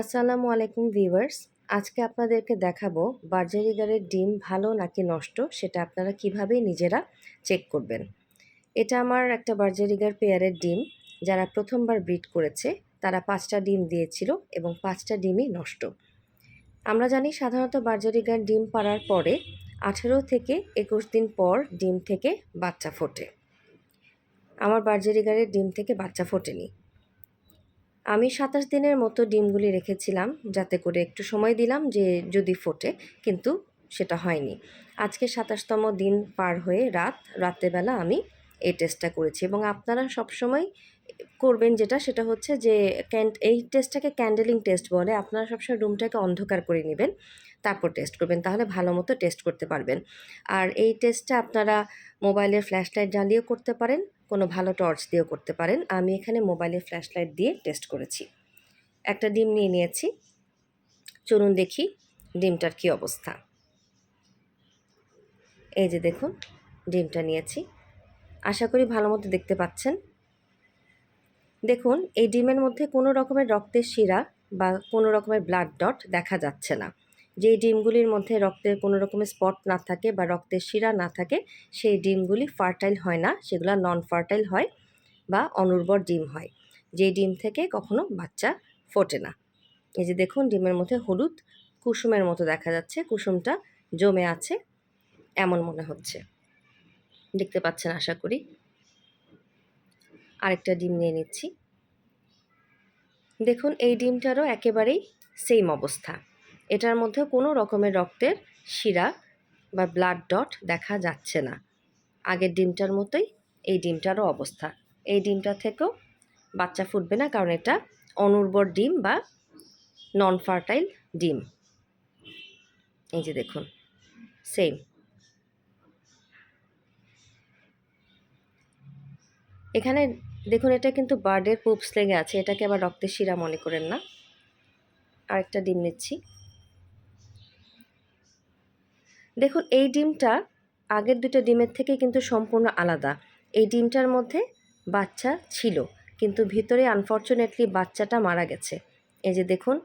আসসালামু আলাইকুম ভিউয়ার্স। আজকে আপনাদেরকে দেখাবো বার্জারিগারের ডিম ভালো নাকি নষ্ট, সেটা আপনারা কীভাবে নিজেরা চেক করবেন। এটা আমার একটা বার্জারিগার পেয়ারের ডিম, যারা প্রথমবার ব্রিড করেছে, তারা পাঁচটা ডিম দিয়েছিল এবং পাঁচটা ডিমই নষ্ট। আমরা জানি সাধারণত বার্জারিগার ডিম পাড়ার পরে আঠেরো থেকে একুশ দিন পর ডিম থেকে বাচ্চা ফোটে। আমার বার্জারিগারের ডিম থেকে বাচ্চা ফোটেনি। আমি সাতাশ দিনের মতো ডিমগুলি রেখেছিলাম যাতে করে একটু সময় দিলাম যে যদি ফোটে, কিন্তু সেটা হয়নি। আজকে সাতাশতম দিন পার হয়ে রাত, রাত্রেবেলা আমি এই টেস্টটা করেছি এবং আপনারা সবসময় করবেন যেটা, সেটা হচ্ছে যে ক্যান্ড এই টেস্টটাকে ক্যান্ডেলিং টেস্ট বলে। আপনারা সবসময় রুমটাকে অন্ধকার করে নেবেন। তারপর টেস্ট করবেন, তাহলে ভালো মতো টেস্ট করতে পারবেন। আর এই টেস্টটা আপনারা মোবাইলের ফ্ল্যাশ লাইট জ্বালিয়েও করতে পারেন, কোনো ভালো টর্চ দিয়েও করতে পারেন। আমি এখানে মোবাইলের ফ্ল্যাশ লাইট দিয়ে টেস্ট করেছি। একটা ডিম নিয়ে নিয়েছি। চলুন দেখি ডিমটার কি অবস্থা। এই যে দেখুন, ডিমটা নিয়েছি। আশা করি ভালো মতো দেখতে পাচ্ছেন। দেখুন, এই ডিমের মধ্যে কোনো রকমের রক্তের শিরা বা কোনো রকমের ব্লাড ডট দেখা যাচ্ছে না। যেই ডিমগুলির মধ্যে রক্তের কোনো রকমের স্পট না থাকে বা রক্তের শিরা না থাকে, সেই ডিমগুলি ফার্টাইল হয় না, সেগুলো নন ফার্টাইল হয় বা অনুর্বর ডিম হয়। যেই ডিম থেকে কখনো বাচ্চা ফোটে না। এই যে দেখুন, ডিমের মধ্যে হলুদ কুসুমের মতো দেখা যাচ্ছে, কুসুমটা জমে আছে, এমন মনে হচ্ছে। দেখতে পাচ্ছেন, আশা করি। আরেকটা ডিম নিয়ে নিচ্ছি। দেখুন, এই ডিমটারও একেবারেই সেম অবস্থা। এটার মধ্যে কোনো রকমের রক্তের শিরা বা ব্লাড ডট দেখা যাচ্ছে না। আগের ডিমটার মতোই এই ডিমটারও অবস্থা। এই ডিমটা থেকেও বাচ্চা ফুটবে না, কারণ এটা অনুর্বর ডিম বা নন ফার্টাইল ডিম। এই যে দেখুন সেম এখানে দেখুন, এটা কিন্তু বার্ডের পুপস লেগে আছে, এটাকে আবার রক্তের শিরা মনে করেন না। আরেকটা ডিম নিচ্ছি। দেখুন, এই ডিমটা আগের দুটো ডিমের থেকে কিন্তু সম্পূর্ণ আলাদা। এই ডিমটার মধ্যে বাচ্চা ছিল, কিন্তু ভিতরে আনফর্চুনেটলি বাচ্চাটা মারা গেছে। এই যে দেখুন,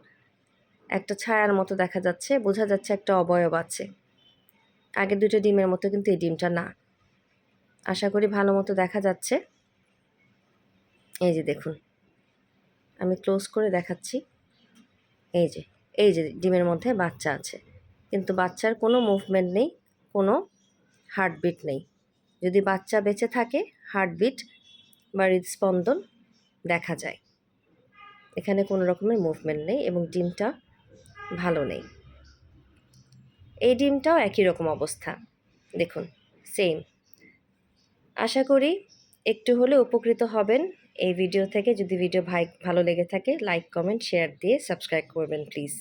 একটা ছায়ার মতো দেখা যাচ্ছে, বোঝা যাচ্ছে একটা অবয়ব আছে। আগের দুটো ডিমের মতো কিন্তু এই ডিমটা না। আশা করি ভালো মতো দেখা যাচ্ছে। এই যে দেখুন, আমি ক্লোজ করে দেখাচ্ছি। এই যে এই যে ডিমের মধ্যে বাচ্চা আছে। কিন্তু বাচ্চার কোনো মুভমেন্ট নেই, কোনো হার্টবিট নেই। যদি বাচ্চা বেঁচে থাকে হার্টবিট বা হৃদস্পন্দন দেখা যায়। এখানে কোনো রকমের মুভমেন্ট নেই এবং ডিমটা ভালো নেই। এই ডিমটাও একই রকম অবস্থা। দেখুন সেম আশা করি একটু হলে উপকৃত হবেন এই ভিডিও থেকে। যদি ভিডিও ভাই, ভালো লেগে থাকে লাইক কমেন্ট শেয়ার দিয়ে সাবস্ক্রাইব করবেন প্লিজ